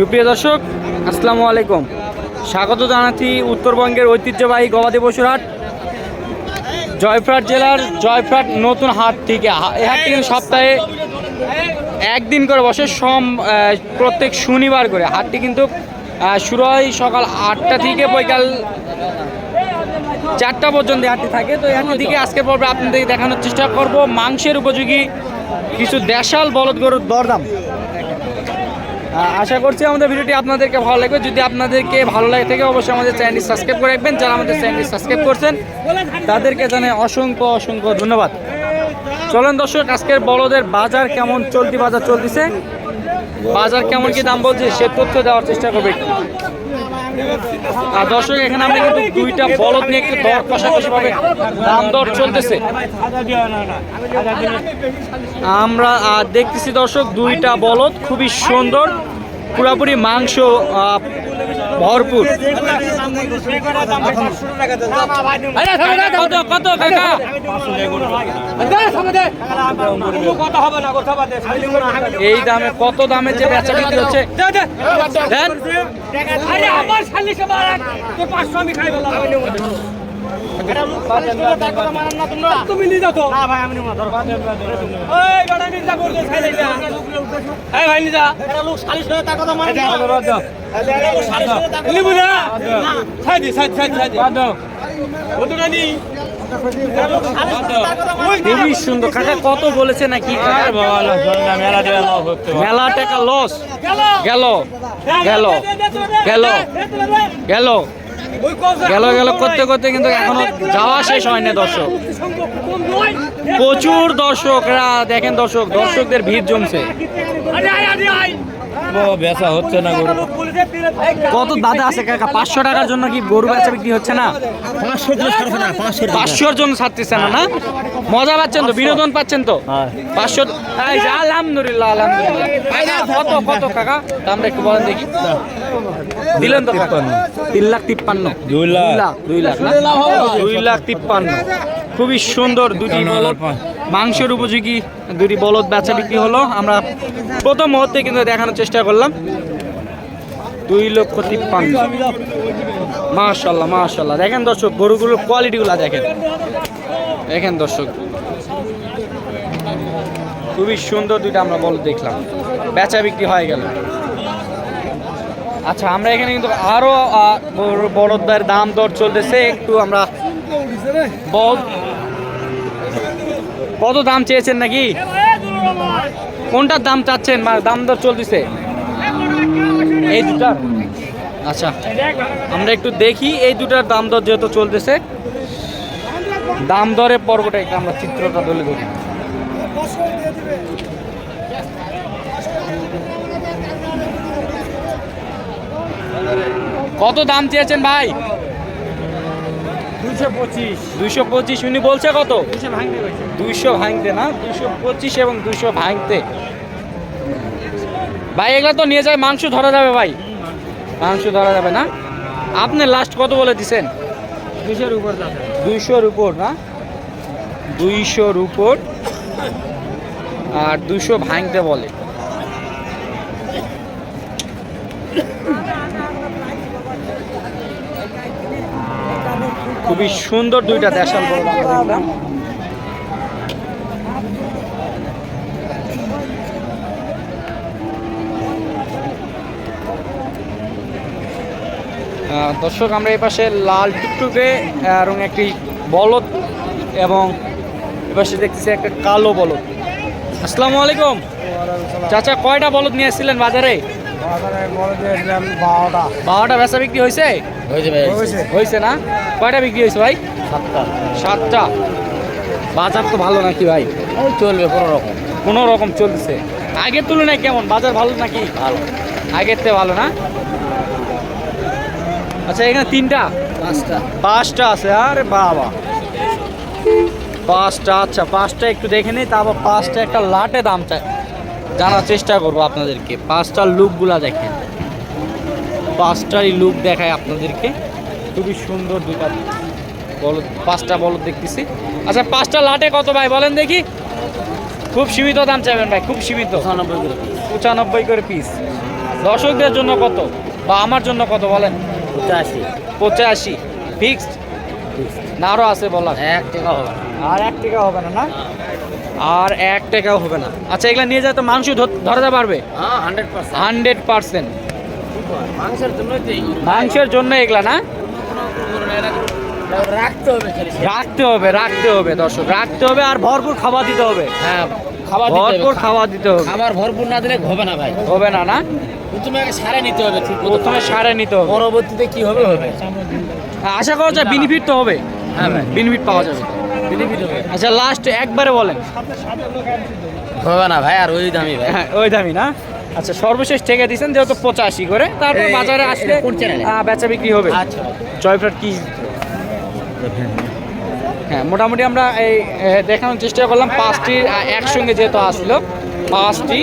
সুপ্রিয় দর্শক, আসসালামু আলাইকুম। স্বাগত জানাচ্ছি উত্তরবঙ্গের ঐতিহ্যবাহী গবাদি পশুর হাট। জয়ফ্রাট জেলার জয়ফ্রাট নতুন হাট থেকে এই হাটটি কিন্তু সপ্তাহে একদিন করে বসে সম প্রত্যেক শনিবার করে। হাটটি কিন্তু শুরু হয় সকাল আটটা থেকে বৈকাল চারটা পর্যন্ত হাটটি থাকে। তো হাটটি থেকে আজকের পর্বে আপনাদের দেখানোর চেষ্টা করব। মাংসের উপযোগী কিছু দেশাল বলদ গরুর দরদাম। আশা করছি আমাদের ভিডিওটি আপনাদেরকে ভালো লাগবে। যদি আপনাদেরকে ভালো লাগে থেকে, অবশ্যই আমাদের চ্যানেলটি সাবস্ক্রাইব করে রাখবেন। যারা আমাদের চ্যানেলটি সাবস্ক্রাইব করছেন, তাদেরকে জানাই অসংখ্য অসংখ্য ধন্যবাদ। চলেন দর্শক, আজকের বড়দের বাজার কেমন চলতি বাজার চলতেছে? বাজার কেমন কি দাম বলছে? সে তথ্য দেওয়ার চেষ্টা করবে আর দর্শক, এখানে আমরা কিন্তু দুইটা বলদ নিয়ে একটু দর কষাকষি ভাবে দাম দর চলতেছে। আমরা দেখতেছি দর্শক, দুইটা বলদ খুবই সুন্দর। পুরাপুরি মাংস ভরপুর। এই দামে কত দামে যে বেচা বিক্রি হচ্ছে? দেন। তুমি নিয়ে যাও না ভাই আমি নিবো ধরো এই গাড়ি নিয়ে যা করতে খাই লাইলা এই ভাই নিয়ে যা এটা লোক 40 টাকা টাকা তো নিবো না ছাই দি ছাই ছাই ছাই বাদ দাও ওটা নি খুবই সুন্দর। কত বলেছে নাকি? মেলা টাকা লস গেল। গেল। গেল। গেল। গেল গেল করতে করতে কিন্তু এখনও যাওয়া শেষ হয়নি দর্শক। প্রচুর দর্শকরা, দেখেন দর্শক, দর্শকদের ভিড় জমছে। বেচা হচ্ছে না গরু। কত দাদা আছে কাকা? পাঁচশো টাকার জন্য কি গরু বেচা বিক্রি হচ্ছে না? পাঁচশোর জন্য ছাড়তেছে না না? মজা পাচ্ছেন তো? বিনোদন পাচ্ছেন তো? হ্যাঁ। পাঁচশো এই আলহামদুলিল্লাহ আলহামদুলিল্লাহ। কত কত কাকা? দামটা একটু বলেন দেখি। দিলেন তো? তিন লাখ তিপ্পান্ন। দুই লাখ। দুই লাখ। দুই লাখ তিপ্পান্ন। খুবই সুন্দর দুটি মাংসের উপযোগী দুটি বলদ বেচা বিক্রি হলো। আমরা প্রথম মুহূর্তে কিন্তু দেখানোর চেষ্টা করলাম। দুই লক্ষ তিপ্পান্ন। মাশাল্লাহ মাশাল্লাহ। দেখেন দর্শক গরুগুলোর কোয়ালিটিগুলো দেখেন। দেখেন দর্শক। খুবই সুন্দর দুইটা আমরা বল দেখলাম। বেচা বিক্রি হয়ে গেল। আচ্ছা আমরা এখানে কিন্তু আরও আহ, দাম দর চলতেছে। একটু আমরা বল কত দাম চেয়েছেন নাকি? কোনটার দাম চাচ্ছেন? দাম দর চলতেছে। এই দুটা আচ্ছা আমরা একটু দেখি এই দুটার দাম দর যেহেতু চলতেছে। দাম দরে পর্বটা একটু আমরা চিত্রটা তুলে ধরি কত দাম চেয়েছেন ভাই? দুইশো পঁচিশ। উনি বলছে কত? দুইশো ভাঙতে না? দুইশো পঁচিশ এবং দুইশো ভাঙতে। ভাই এগুলো তো নিয়ে যায় মাংস ধরা যাবে ভাই। মাংস ধরা যাবে না? আপনি লাস্ট কত বলে দিছেন? দুশোর উপর দুইশোর উপর না? দুইশোর উপর। আর দুশো ভাঙতে বলে। খুবই সুন্দর দুইটা দেশাল আমরা দেখলাম। দর্শক আমরা এই পাশে লাল টুকটুকে এবং একটি বলদ এবং এ পাশে দেখতেছি একটা কালো বলদ। আসসালামু আলাইকুম। চাচা কয়টা বলদ নিয়ে এসেছিলেন বাজারে? বড় বারোটা। বেচা বিক্রি হয়েছে? হয়েছে না? কয়টা বিক্রি হয়েছে ভাই? সাতটা। সাতটা। বাজার তো ভালো নাকি ভাই? চলবে কোনো রকম। কোনো রকম চলতেছে। আগের তুলনায় কেমন? বাজার ভালো নাকি? ভালো। আগের থেকে ভালো না? আচ্ছা এখানে তিনটা? পাঁচটা। পাঁচটা আছে। আরে বাবা। পাঁচটা আচ্ছা পাঁচটা একটু দেখে নিই তারপর পাঁচটা একটা লাটে দাম চাই। জানার চেষ্টা করব আপনাদেরকে। পাঁচটার লুকগুলা দেখেন। পাঁচটারই লুক দেখায় আপনাদেরকে। খুবই সুন্দর দুটা বলদ পাঁচটা বলদ দেখতেছি। আচ্ছা পাঁচটা লাটে কত ভাই? বলেন দেখি। খুব সীমিত দাম চাইবেন ভাই খুব সীমিত। পঁচানব্বই করে পঁচানব্বই করে পিস দর্শকদের জন্য কত? বা আমার জন্য কত বলেন? পঁচাশি। পঁচাশি। ফিক্সড না আরও আছে বলা। এক টাকা হবে আর এক টাকা হবে না না? আর এক টাকাও হবে না। আচ্ছা এগুলা নিয়ে যায় তো মাংস ধর- ধরাতে পারবে? হ্যাঁ হান্ড্রেড পার্সেন্ট। মাংসের জন্য এগুলা না? রাখতে হবে রাখতে হবে রাখতে হবে দর্শক রাখতে হবে আর ভরপুর খাবার দিতে হবে। হ্যাঁ খাবার ভরপুর খাবার দিতে হবে। খাবার ভরপুর না দিলে হবে না ভাই। হবে না না? প্রথমে সারে নিতে হবে ঠিক প্রথমে সারে নিতে হবে। পরবর্তীতে কি হবে হবে। আশা করা যায় বেনিফিট তো হবে। হ্যাঁ বেনিফিট পাওয়া যাবে। বেনিফিট হবে। আচ্ছা লাস্ট একবারে বলেন। হবে না ভাই আর ওই দামি ভাই। হ্যাঁ ওই দামি না? আচ্ছা সর্বশেষ ঠেকে দিয়েছেন যেহেতু পঁচাশি করে। তারপর বাজারে আসলে? বেচা বিক্রি হবে। আচ্ছা। জয়ফ্রাট কি? হ্যাঁ মোটামুটি আমরা এই দেখানোর চেষ্টা করলাম। পাঁচটি একসঙ্গে যেহেতু আসলো পাঁচটি।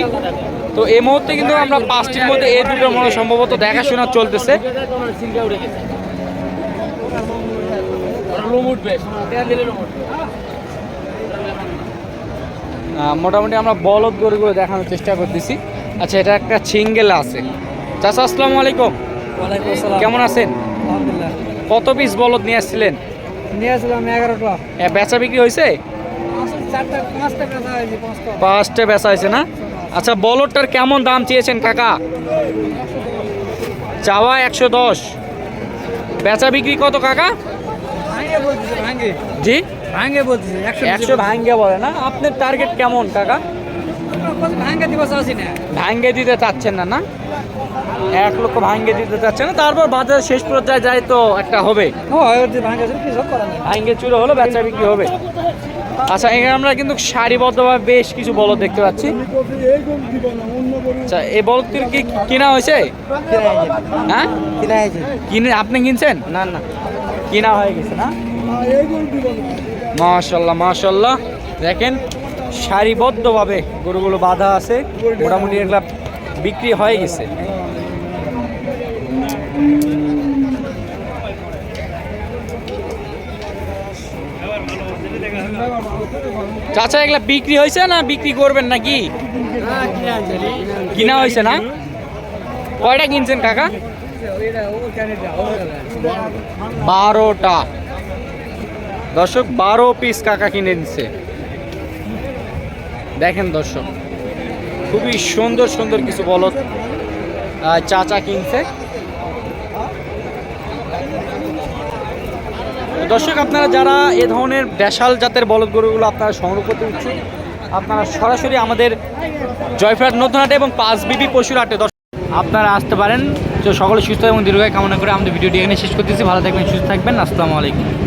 তো এই মুহূর্তে কিন্তু আমরা পাঁচটির মধ্যে এই দুটো মনে সম্ভবত দেখাশোনা চলতেছে। মোটামুটি আমরা বলদ গরুগুলো দেখানোর চেষ্টা করতেছি। আচ্ছা এটা একটা ছিঙ্গেল আছে। চাচা আসসালামু আলাইকুম। কেমন আছেন? কত পিস বলদ নিয়ে আসছিলেন? নিয়ে আসলাম এগারোটা। বেচা বিক্রি হয়েছে? পাঁচটা বেচা হয়েছে না? আচ্ছা বলদটার কেমন দাম চেয়েছেন কাকা? চাওয়া একশো দশ। বেচা বিক্রি কত কাকা? ভাঙ্গে? জি? ভাঙ্গে বলতেছে একশো ভাঙ্গে বলে না? আপনার টার্গেট কেমন কাকা? ভাঙ্গে দিব চাচ্ছি না। ভাঙ্গে দিতে চাচ্ছেন না না? এক লক্ষ ভাঙ্গে দিতে চাচ্ছেন না তারপর বাজার শেষ পর্যায়ে যায় তো একটা হবে। ভাঙ্গে চুরো হলো বেচা বিক্রি হবে। আচ্ছা এখানে আমরা কিন্তু সারিবদ্ধভাবে বেশ কিছু বলদ দেখতে পাচ্ছি। আচ্ছা এই বলদটির কি কিনা হয়েছে। হ্যাঁ? কিনা হয়েছে। কিনে আপনি কিনছেন? না না। কিনা হয়ে গেছে না? মাশাল্লাহ মাশাল্লাহ। দেখেন, সারিবদ্ধভাবে গরুগুলো বাঁধা আছে। মোটামুটি এগুলা বিক্রি হয়ে গেছে। চাচা, এগুলা বিক্রি হয়েছে না বিক্রি করবেন নাকি? কিনা হয়েছে না? কয়টা কিনছেন কাকা? বারোটা। দর্শক বারো পিস কাকা কিনে দিচ্ছে দেখেন দর্শক খুবই সুন্দর সুন্দর কিছু আহ, চাচা কিনছে। দর্শক আপনারা যারা এ ধরনের দেশাল জাতের বলদ গরুগুলো আপনারা সংগ্রহ করতে ইচ্ছুক আপনারা সরাসরি আমাদের জয়ফ্রাট নতুন হাটে এবং পাঁচ বিবি পশুর হাটে দর্শক আপনারা আসতে পারেন। তো সকলে সুস্থ এবং দীর্ঘায় কামনা করে আমাদের ভিডিওটি এখানে শেষ করতেছি। ভালো থাকবেন সুস্থ থাকবেন। আসসালামু আলাইকুম।